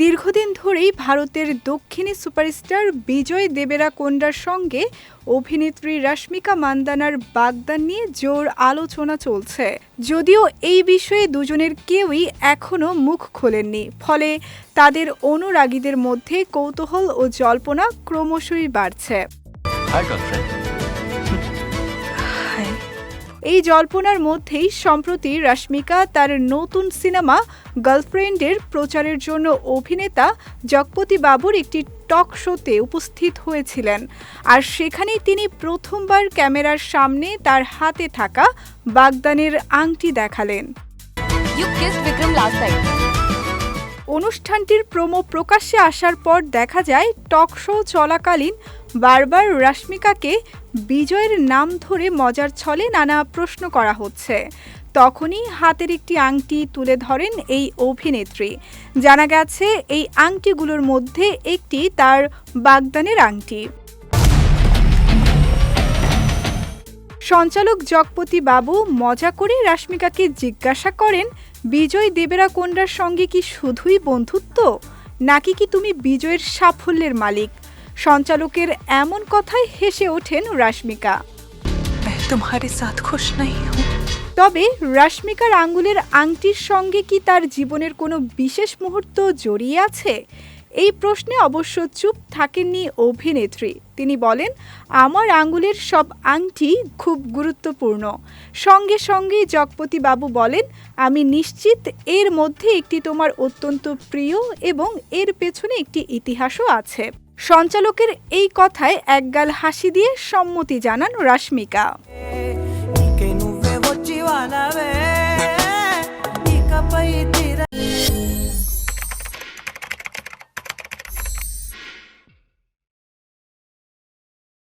দীর্ঘদিন ধরেই ভারতের দক্ষিণী সুপারস্টার বিজয় দেবেরা কোন্ডার সঙ্গে অভিনেত্রী রশ্মিকা মান্দানার বাগদান নিয়ে জোর আলোচনা চলছে। যদিও এই বিষয়ে দুজনের কেউই এখনও মুখ খোলেননি। ফলে তাদের অনুরাগীদের মধ্যে কৌতূহল ও জল্পনা ক্রমশই বাড়ছে। এই জল্পনার মধ্যেই সম্প্রতি রশ্মিকা তার নতুন সিনেমা গার্লফ্রেন্ডের প্রচারের জন্য অভিনেতা জগপতি বাবুর একটি টক শোতে উপস্থিত হয়েছিলেন আর সেখানেই তিনি প্রথমবার ক্যামেরার সামনে তার হাতে থাকা বাগদানের আংটি দেখালেন You kissed Vikram last. অনুষ্ঠানটির প্রোমো প্রকাশ্যে আসার পর দেখা যায়, টক শো চলাকালীন বারবার রশ্মিকাকে বিজয়ের নাম ধরে মজার ছলে নানা প্রশ্ন করা হচ্ছে। তখনই হাতের একটি আংটি তুলে ধরেন এই অভিনেত্রী। জানা গেছে, এই আংটিগুলোর মধ্যে একটি তার বাগদানের আংটি। সঞ্চালক জগপতি বাবু মজা করে রাশমিকাকে জিজ্ঞাসা করেন বিজয় দেবেরা কোন্ডার সঙ্গে কি শুধুই বন্ধুত্ব? নাকি কি তুমি বিজয়ের সাফল্যের মালিক? সঞ্চালকের এমন কথায় হেসে ওঠেন রাশমিকা। নাই তবে রাশমিকার আঙ্গুলের আংটির সঙ্গে কি তার জীবনের কোনো বিশেষ মুহূর্ত জড়িয়ে আছে? এই প্রশ্নে অবশ্য চুপ থাকেননি অভিনেত্রী। তিনি বলেন, আমার আঙ্গুলের সব আংটি খুব গুরুত্বপূর্ণ। সঙ্গে সঙ্গে জগপতি বাবু বলেন, আমি নিশ্চিত এর মধ্যে একটি তোমার অত্যন্ত প্রিয় এবং এর পেছনে একটি ইতিহাসও আছে। সঞ্চালকের এই কথায় একগাল হাসি দিয়ে সম্মতি জানান রাশ্মিকা।